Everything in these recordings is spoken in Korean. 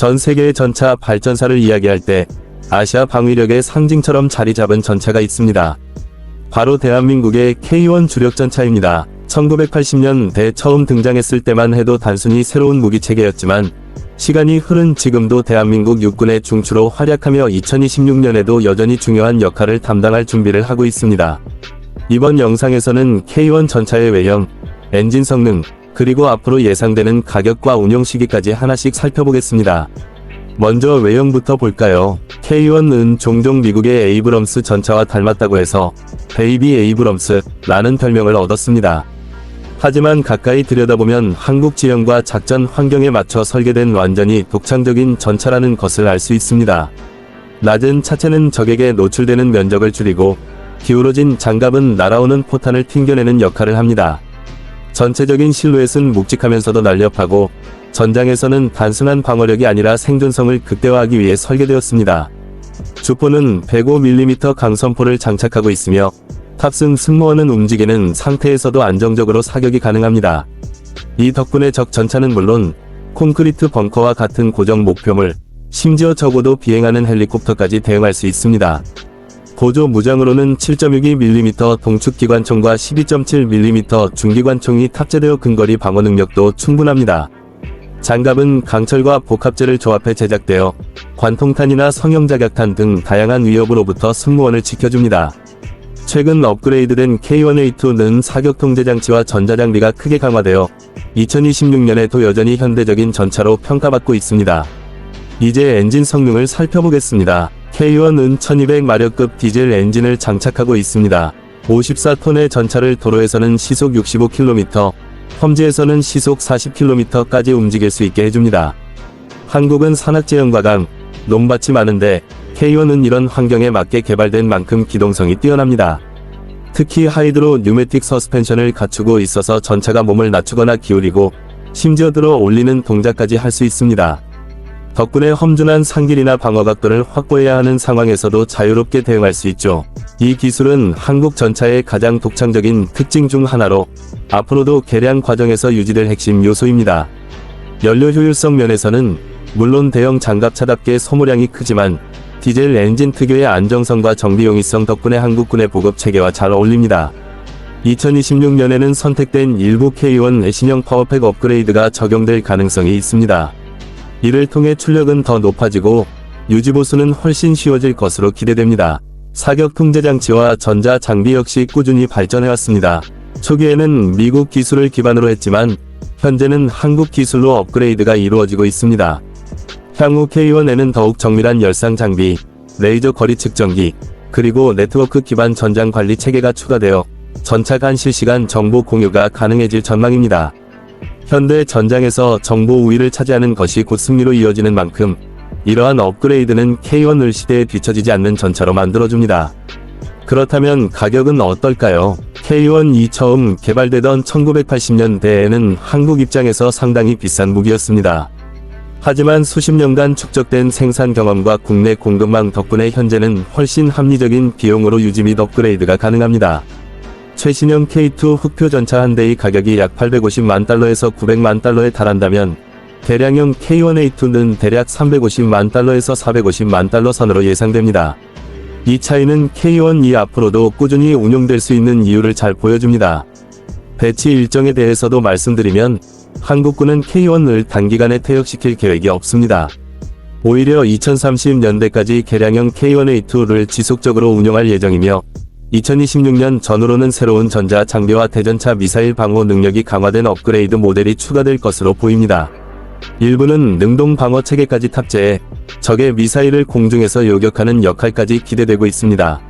전 세계의 전차 발전사를 이야기할 때 아시아 방위력의 상징처럼 자리 잡은 전차가 있습니다. 바로 대한민국의 K1 주력 전차입니다. 1980년대 처음 등장했을 때만 해도 단순히 새로운 무기 체계였지만 시간이 흐른 지금도 대한민국 육군의 중추로 활약하며 2026년에도 여전히 중요한 역할을 담당할 준비를 하고 있습니다. 이번 영상에서는 K1 전차의 외형, 엔진 성능, 그리고 앞으로 예상되는 가격과 운용 시기까지 하나씩 살펴보겠습니다. 먼저 외형부터 볼까요? K1은 종종 미국의 에이브럼스 전차와 닮았다고 해서 베이비 에이브럼스라는 별명을 얻었습니다. 하지만 가까이 들여다보면 한국 지형과 작전 환경에 맞춰 설계된 완전히 독창적인 전차라는 것을 알 수 있습니다. 낮은 차체는 적에게 노출되는 면적을 줄이고 기울어진 장갑은 날아오는 포탄을 튕겨내는 역할을 합니다. 전체적인 실루엣은 묵직하면서도 날렵하고 전장에서는 단순한 방어력이 아니라 생존성을 극대화하기 위해 설계되었습니다. 주포는 105mm 강선포를 장착하고 있으며 탑승 승무원은 움직이는 상태에서도 안정적으로 사격이 가능합니다. 이 덕분에 적 전차는 물론 콘크리트 벙커와 같은 고정 목표물, 심지어 적어도 비행하는 헬리콥터까지 대응할 수 있습니다. 고조 무장으로는 7.62mm 동축 기관총과 12.7mm 중기관총이 탑재되어 근거리 방어 능력도 충분합니다. 장갑은 강철과 복합재를 조합해 제작되어 관통탄이나 성형자격탄 등 다양한 위협으로부터 승무원을 지켜줍니다. 최근 업그레이드된 K1A2는 사격 통제 장치와 전자장비가 크게 강화되어 2026년에도 여전히 현대적인 전차로 평가받고 있습니다. 이제 엔진 성능을 살펴보겠습니다. K1은 1200마력급 디젤 엔진을 장착하고 있습니다. 54톤의 전차를 도로에서는 시속 65km, 험지에서는 시속 40km까지 움직일 수 있게 해줍니다. 한국은 산악지형과 강, 논밭이 많은데 K1은 이런 환경에 맞게 개발된 만큼 기동성이 뛰어납니다. 특히 하이드로 뉴매틱 서스펜션을 갖추고 있어서 전차가 몸을 낮추거나 기울이고 심지어 들어 올리는 동작까지 할 수 있습니다. 덕분에 험준한 상길이나 방어각도를 확보해야 하는 상황에서도 자유롭게 대응할 수 있죠. 이 기술은 한국 전차의 가장 독창적인 특징 중 하나로 앞으로도 개량 과정에서 유지될 핵심 요소입니다. 연료 효율성 면에서는 물론 대형 장갑차답게 소모량이 크지만 디젤 엔진 특유의 안정성과 정비 용이성 덕분에 한국군의 보급 체계와 잘 어울립니다. 2026년에는 선택된 일부 K1 애신형 파워팩 업그레이드가 적용될 가능성이 있습니다. 이를 통해 출력은 더 높아지고 유지보수는 훨씬 쉬워질 것으로 기대됩니다. 사격 통제 장치와 전자 장비 역시 꾸준히 발전해왔습니다. 초기에는 미국 기술을 기반으로 했지만 현재는 한국 기술로 업그레이드가 이루어지고 있습니다. 향후 K1에는 더욱 정밀한 열상 장비, 레이저 거리 측정기, 그리고 네트워크 기반 전장 관리 체계가 추가되어 전차 간 실시간 정보 공유가 가능해질 전망입니다. 현대 전장에서 정보 우위를 차지하는 것이 곧 승리로 이어지는 만큼 이러한 업그레이드는 K1을 시대에 뒤처지지 않는 전차로 만들어줍니다. 그렇다면 가격은 어떨까요? K1이 처음 개발되던 1980년대에는 한국 입장에서 상당히 비싼 무기였습니다. 하지만 수십 년간 축적된 생산 경험과 국내 공급망 덕분에 현재는 훨씬 합리적인 비용으로 유지 및 업그레이드가 가능합니다. 최신형 K2 흑표 전차 한 대의 가격이 약 850만 달러에서 900만 달러에 달한다면 대량형 K1A2는 대략 350만 달러에서 450만 달러 선으로 예상됩니다. 이 차이는 K1이 앞으로도 꾸준히 운용될 수 있는 이유를 잘 보여줍니다. 배치 일정에 대해서도 말씀드리면 한국군은 K1을 단기간에 퇴역시킬 계획이 없습니다. 오히려 2030년대까지 개량형 K1A2를 지속적으로 운영할 예정이며 2026년 전후로는 새로운 전자 장비와 대전차 미사일 방호 능력이 강화된 업그레이드 모델이 추가될 것으로 보입니다. 일부는 능동 방어 체계까지 탑재해 적의 미사일을 공중에서 요격하는 역할까지 기대되고 있습니다.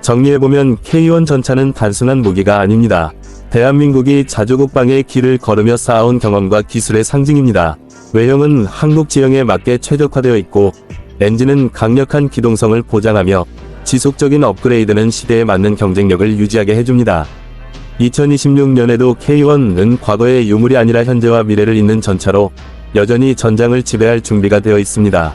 정리해보면 K1 전차는 단순한 무기가 아닙니다. 대한민국이 자주국방의 길을 걸으며 쌓아온 경험과 기술의 상징입니다. 외형은 한국 지형에 맞게 최적화되어 있고 엔진은 강력한 기동성을 보장하며 지속적인 업그레이드는 시대에 맞는 경쟁력을 유지하게 해줍니다. 2026년에도 K1은 과거의 유물이 아니라 현재와 미래를 잇는 전차로 여전히 전장을 지배할 준비가 되어 있습니다.